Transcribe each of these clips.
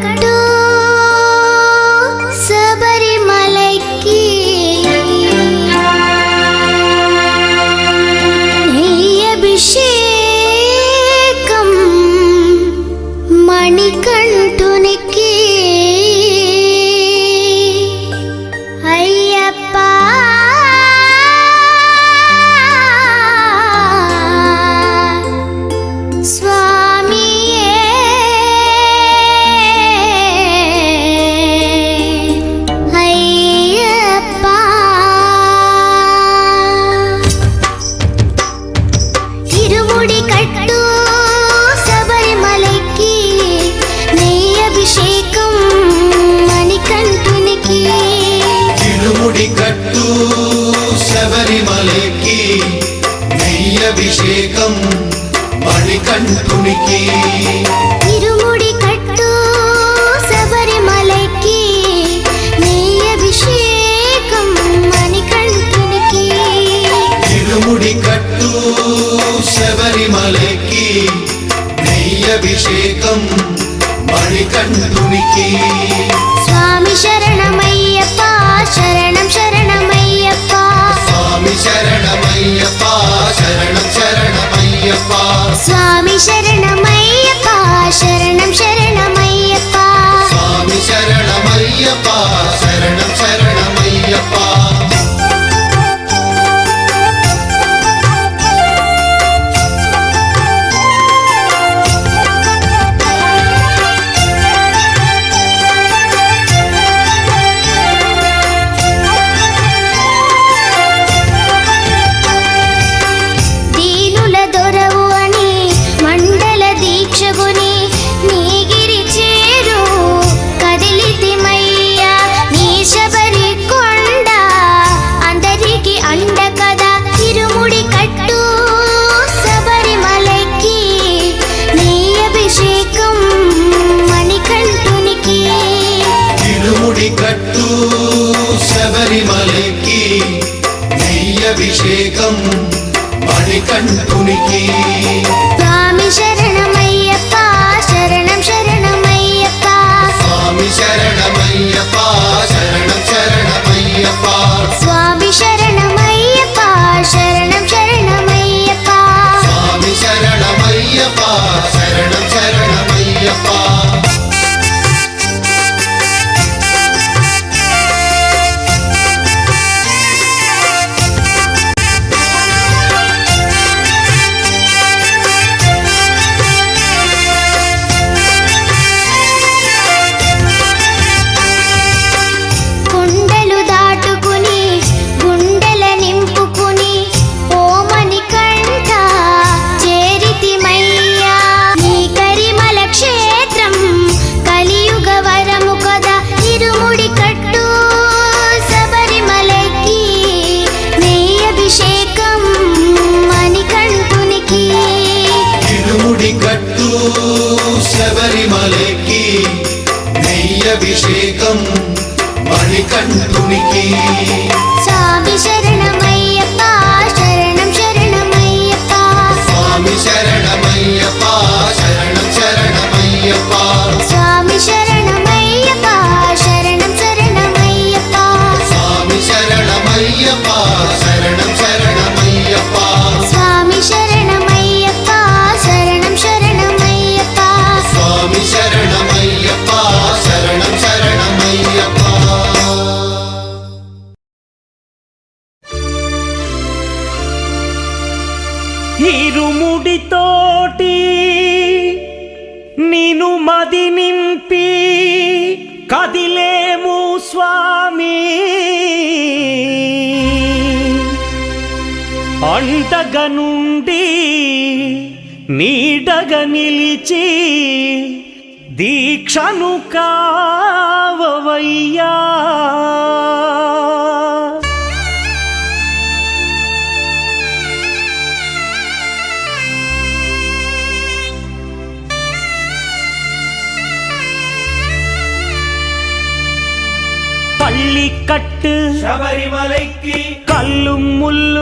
கண்டு அபிஷேகம் மணிகண்டனுக்கு சுவாமி சரணமையப்பா சரணம் சரணமையப்பா. சுவாமி சரணமையப்பா சரணம் சரணமையப்பா. சுவாமி சரணமையப்பா சரணம் சரணமையப்பா. சுவாமி சரணமையப்பா சரணம் சரணமையப்பா. তুমি কি నీడగనుండి నీడగ నిలిచి దీక్షను కావవయ్యా. பள்ளி கட்டு சபரிமலைக்கு கல்லும் முள்ளும்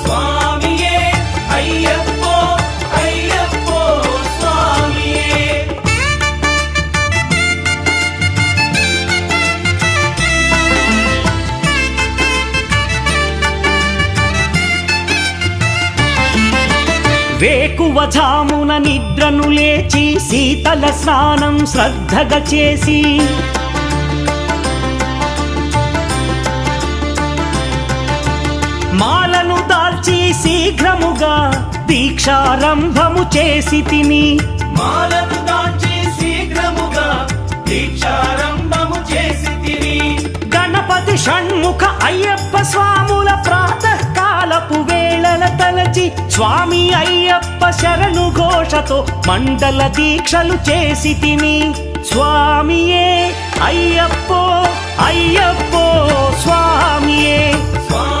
వేకువజామున నిద్రను లేచి శీతల స్నానం శ్రద్ధగా చేసి. మాలను దాల్చి శీఘ్రముగా దీక్షారంభము చేసి తిని. మాలను దాల్చి శీఘ్రముగా దీక్షారంభ తిని గణపతి షణ్ముఖ అయ్యప్ప స్వాముల ప్రాతకాలపు వేళల తలచి స్వామి అయ్యప్ప శరణు ఘోషతో మండల దీక్షలు చేసి తిని. స్వామియే అయ్యప్పో అయ్యప్పో స్వామియే. స్వామి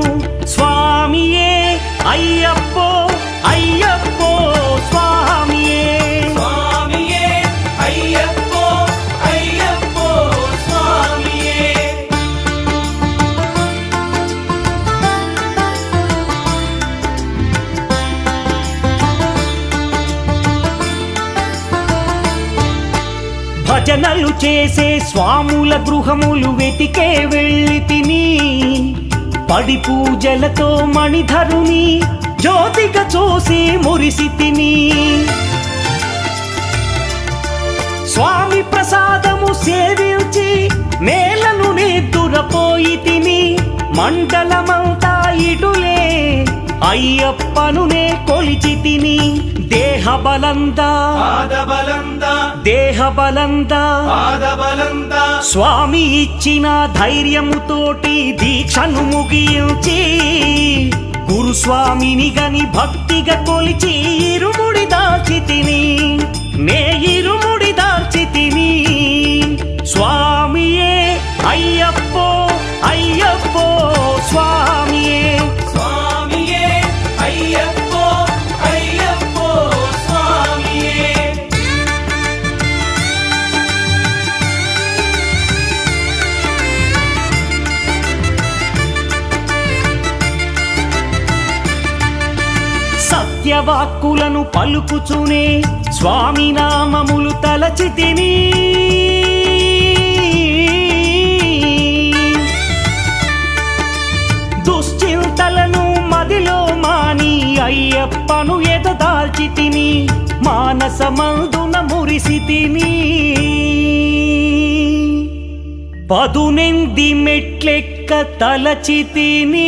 చేసే స్వాముల గృహములు వెతికే వెళ్ళి తిని పడి పూజలతో మణిధరుని జ్యోతిక చూసి మురిసి తిని. స్వామి ప్రసాదము సేవించి నేలను నిద్దురపోయి తిని మండలమంతా ఇటులే అయ్యప్పనునే కొలిచి తిని. దేహ బలందా పాదబలందా దేహ బలందా పాదబలందా స్వామి ఇచ్చిన ధైర్యముతోటి దీక్షను ముగించి గురుస్వామిని గని భక్తిగా కొలిచి ఇరుముడి దాల్చి తిని నే ఇరుముడి దాల్చి తిని స్వామియే అయ్యప్పో వాక్కులను పలుకుచునే స్వామి నామములు తలచి తిని. దుశ్చింతలను మదిలో మాని అయ్యప్పను ఎదదాల్చి తిని మానసమందున మురిసి తిని. పదునెంది మెట్లెక్క తలచి తిని.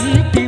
Thank you.